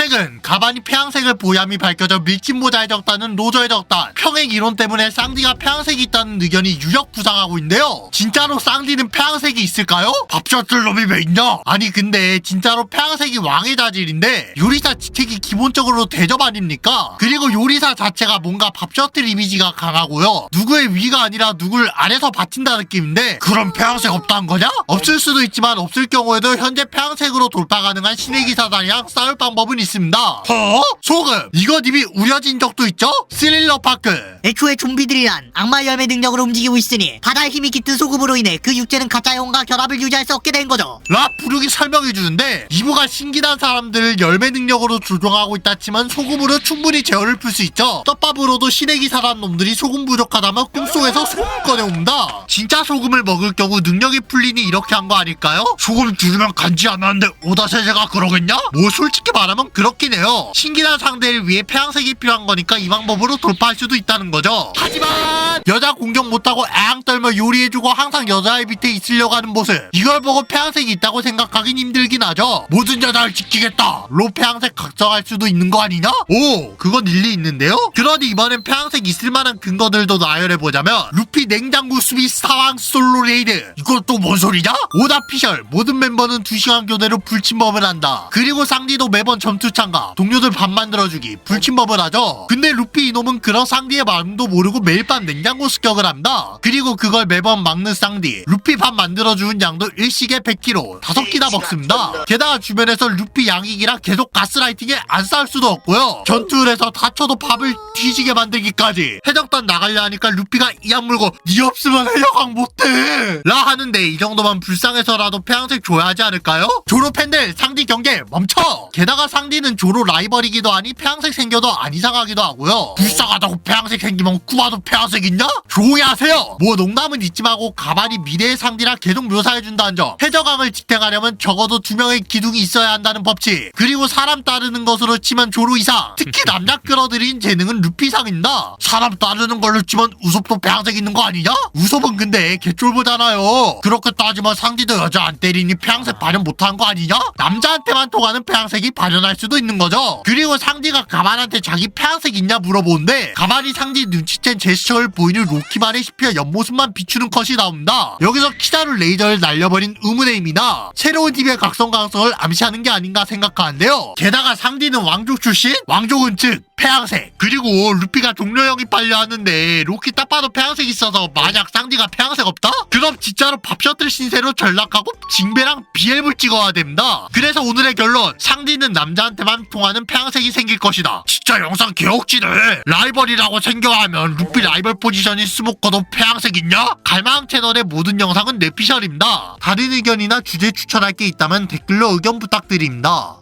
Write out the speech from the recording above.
최근 가반이 폐양색을 보유함이 밝혀져 밀짚 모자에 적다는 로저에 적다 평행 이론 때문에 쌍디가 폐양색이 있다는 의견이 유력 부상하고 있는데요 진짜로 쌍디는 폐양색이 있을까요? 밥솥들 놈이 왜 있냐? 아니 근데 진짜로 폐양색이 왕의 자질인데 요리사 지책이 기본적으로 대접 아닙니까? 그리고 요리사 자체가 뭔가 밥셔틀 이미지가 강하고요 누구의 위가 아니라 누굴 아래서 받친다 느낌인데 그럼 폐양색 없다는 거냐? 없을 수도 있지만 없을 경우에도 현재 폐양색으로 돌파 가능한 신의 기사단이랑 싸울 방법은 있습니다 허? 소금 이거 님이 우려진 적도 있죠? 스릴러 파크 애초에 좀비들이란 악마 열매 능력으로 움직이고 있으니 바다의 힘이 깃든 소금으로 인해 그 육체는 가짜 영혼과 결합을 유지할 수 없게 된 거죠. 라 부르기 설명해 주는데 이부가 신기한 사람들을 열매 능력으로 조종하고 있다 치면 소금으로 충분히 제어를 풀 수 있죠 떡밥으로도 신의 기사란 놈들이 소금 부족하다면 꿈속에서 소금 꺼내온다 진짜 소금을 먹을 경우 능력이 풀리니 이렇게 한 거 아닐까요? 소금 줄이면 간지 않았는데 오다세제가 그러겠냐? 뭐 솔직히 말하면 그 렇긴 해요. 신기한 상대를 위해 폐양색이 필요한 거니까 이 방법으로 돌파할 수도 있다는 거죠. 하지만 여자 공격 못하고 애앙 떨며 요리해주고 항상 여자의 밑에 있으려고 하는 모습. 이걸 보고 폐양색이 있다고 생각하긴 힘들긴 하죠. 모든 여자를 지키겠다. 로 폐양색 각성할 수도 있는 거 아니냐? 오 그건 일리 있는데요? 그러니 이번엔 폐양색 있을 만한 근거들도 나열해보자면 루피 냉장고 수비 사왕 솔로 레이드. 이건 또뭔 소리냐? 오다 피셜. 모든 멤버는 2시간 교대로 불침범을 한다. 그리고 상디도 매번 점투 참가 동료들 밥 만들어주기. 불침범을 하죠? 근데 루피 이놈은 그런 상디의 마음도 모르고 매일 밤 냉장고 습격을 한다. 그리고 그걸 매번 막는 쌍디. 루피 밥 만들어주는 양도 일식에 100kg 다섯 끼나 먹습니다. 게다가 주변에서 루피 양익이랑 계속 가스라이팅에 안 싸울 수도 없고요. 전투를 해서 다쳐도 밥을 뒤지게 만들기까지. 해적단 나가려 하니까 루피가 이악 물고 니 없으면 해적왕 못해. 라 하는데 이 정도만 불쌍해서라도 폐양색 줘야 하지 않을까요? 조로 팬들 상디 경계 멈춰! 게다가 상디 는 조로 라이벌이기도 하니 폐양색 생겨도 안 이상하기도 하고요. 불쌍하다고 폐양색 생기면 쿠마도 폐양색 있냐? 조용히 하세요. 뭐 농담은 말고 가만히 미래의 상디랑 계속 묘사해준다는 점. 해적왕을 지탱하려면 적어도 두 명의 기둥이 있어야 한다는 법칙. 그리고 사람 따르는 것으로 치면 조로 이상. 특히 남자 끌어들인 재능은 루피상입니다 사람 따르는 걸로 치면 우섭도 폐양색 있는 거 아니냐? 우섭은 근데 개쫄보잖아요. 그렇게 따지면 상디도 여자 안 때리니 폐양색 발현 못한 거 아니냐? 남자한테만 통하는 폐양색이 발현할 수도 있는 거죠? 그리고 상디가 가만한테 자기 폐양색 있냐 물어보는데 가만히 상디 눈치챈 제스처를 보이는 로키만의 시피어 옆모습만 비추는 컷이 나옵니다. 여기서 키다루 레이저를 날려버린 의문의입니다 새로운 팀의 각성 가능성을 암시하는 게 아닌가 생각하는데요. 게다가 상디는 왕족 출신? 왕족은 즉 폐양색. 그리고 루피가 영입하려 하는데 로키 딱 봐도 폐양색 있어서 만약 쌍디가 폐양색 없다? 그럼 진짜로 밥 셔틀 신세로 전락하고 징배랑 비엘을 찍어야 됩니다. 그래서 오늘의 결론. 상디는 남자한테만 통하는 폐양색이 생길 것이다. 진짜 영상 개옥지네. 라이벌이라고 생겨하면 루피 라이벌 포지션이 스모커도 폐양색 있냐? 갈망 채널의 모든 영상은 내피셜입니다. 다른 의견이나 주제 추천할 게 있다면 댓글로 의견 부탁드립니다